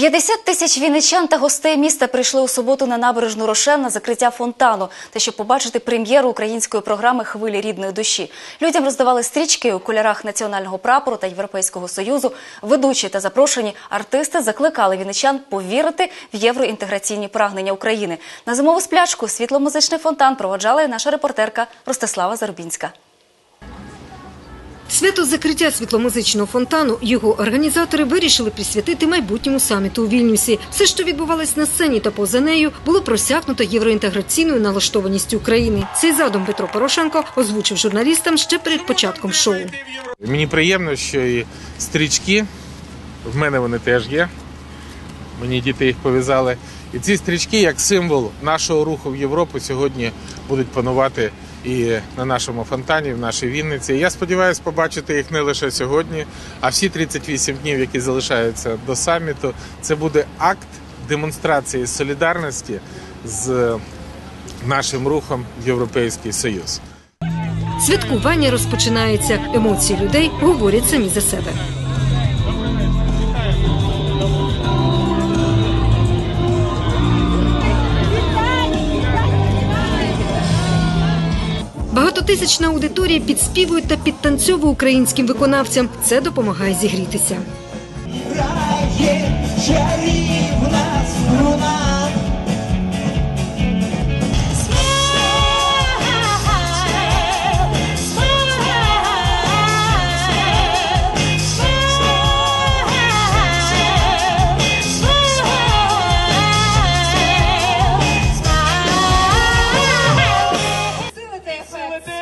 50 тисяч вінничан та гостей міста прийшли у суботу на набережну Рошен на закриття фонтану, та щоб побачити прем'єру української програми Хвилі рідної душі. Людям роздавали стрічки у кольорах національного прапору та Європейського союзу. Ведучі та запрошені артисти закликали вінничан повірити в євроінтеграційні прагнення України. На зимову сплячку світломузичний фонтан проводжала і наша репортерка Ростислава Зарубінська. Свято закриття світломузичного фонтану його організатори вирішили присвятити майбутньому саміту у Вільнюсі. Все, що відбувалось на сцені та поза нею, було просякнуто євроінтеграційною налаштованістю України. Цей задум Петро Порошенко озвучив журналістам ще перед початком шоу. Мені приємно, що і стрічки в мене вони теж є. Мені діти їх пов'язали. І ці стрічки, як символ нашого руху в Європу, сьогодні будуть панувати і на нашому фонтані, в нашій Вінниці. Я сподіваюся побачити їх не лише сьогодні, а всі 38 днів, які залишаються до саміту. Це буде акт демонстрації солідарності з нашим рухом Європейський Союз. Святкування розпочинається. Емоції людей говорять самі за себе. Багатотисячна аудиторія підспівує та підтанцьовує українським виконавцям. Це допомагає зігрітися.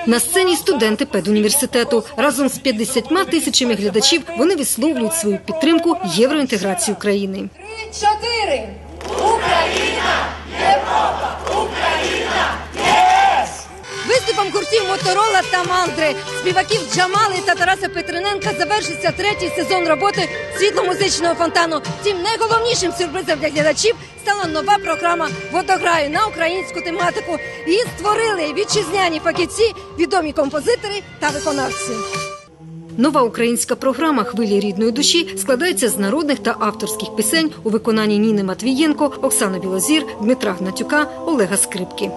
На сцені студенти педуніверситету разом з 50 тисячами глядачів вони висловлюють свою підтримку євроінтеграції України. чотири. Виступом гуртів Моторола та Мандри, співаків Джамали та Тараса Петриненка завершиться третій сезон роботи світломузичного фонтану. Тим найголовнішим сюрпризом для глядачів стала нова програма Водограю на українську тематику. Її створили вітчизняні фахівці, відомі композитори та виконавці. Нова українська програма Хвилі рідної душі складається з народних та авторських пісень у виконанні Ніни Матвієнко, Оксани Білозір, Дмитра Гнатюка, Олега Скрипки.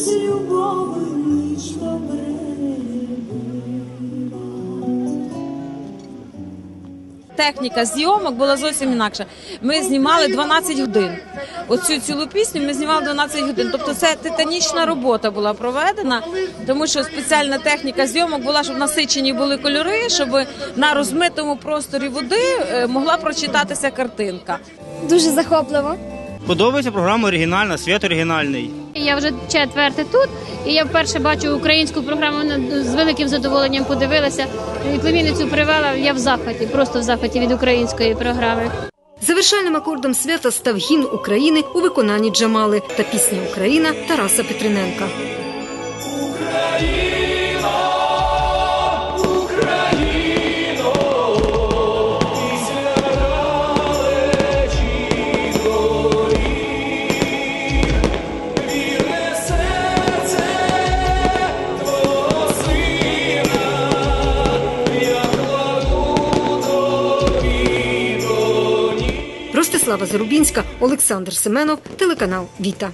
З любови вийшло техніка зйомок була зовсім інакша. Ми знімали 12 годин. Оцю цілу пісню ми знімали 12 годин. Тобто це титанічна робота була проведена, тому що спеціальна техніка зйомок була, щоб насичені були кольори, щоб на розмитому просторі води е, могла прочитатися картинка. Дуже захопливо. Подобається програма оригінальна, світ оригінальний. Я вже четверте тут, і я вперше бачу українську програму вона з великим задоволенням подивилася. І племінницю привела. Я в захваті, просто в захваті від української програми. Завершальним акордом свята став гімн України у виконанні Джамали та пісня Україна Тараса Петриненка. Ростислава Зарубінська, Олександр Семенов, телеканал Віта.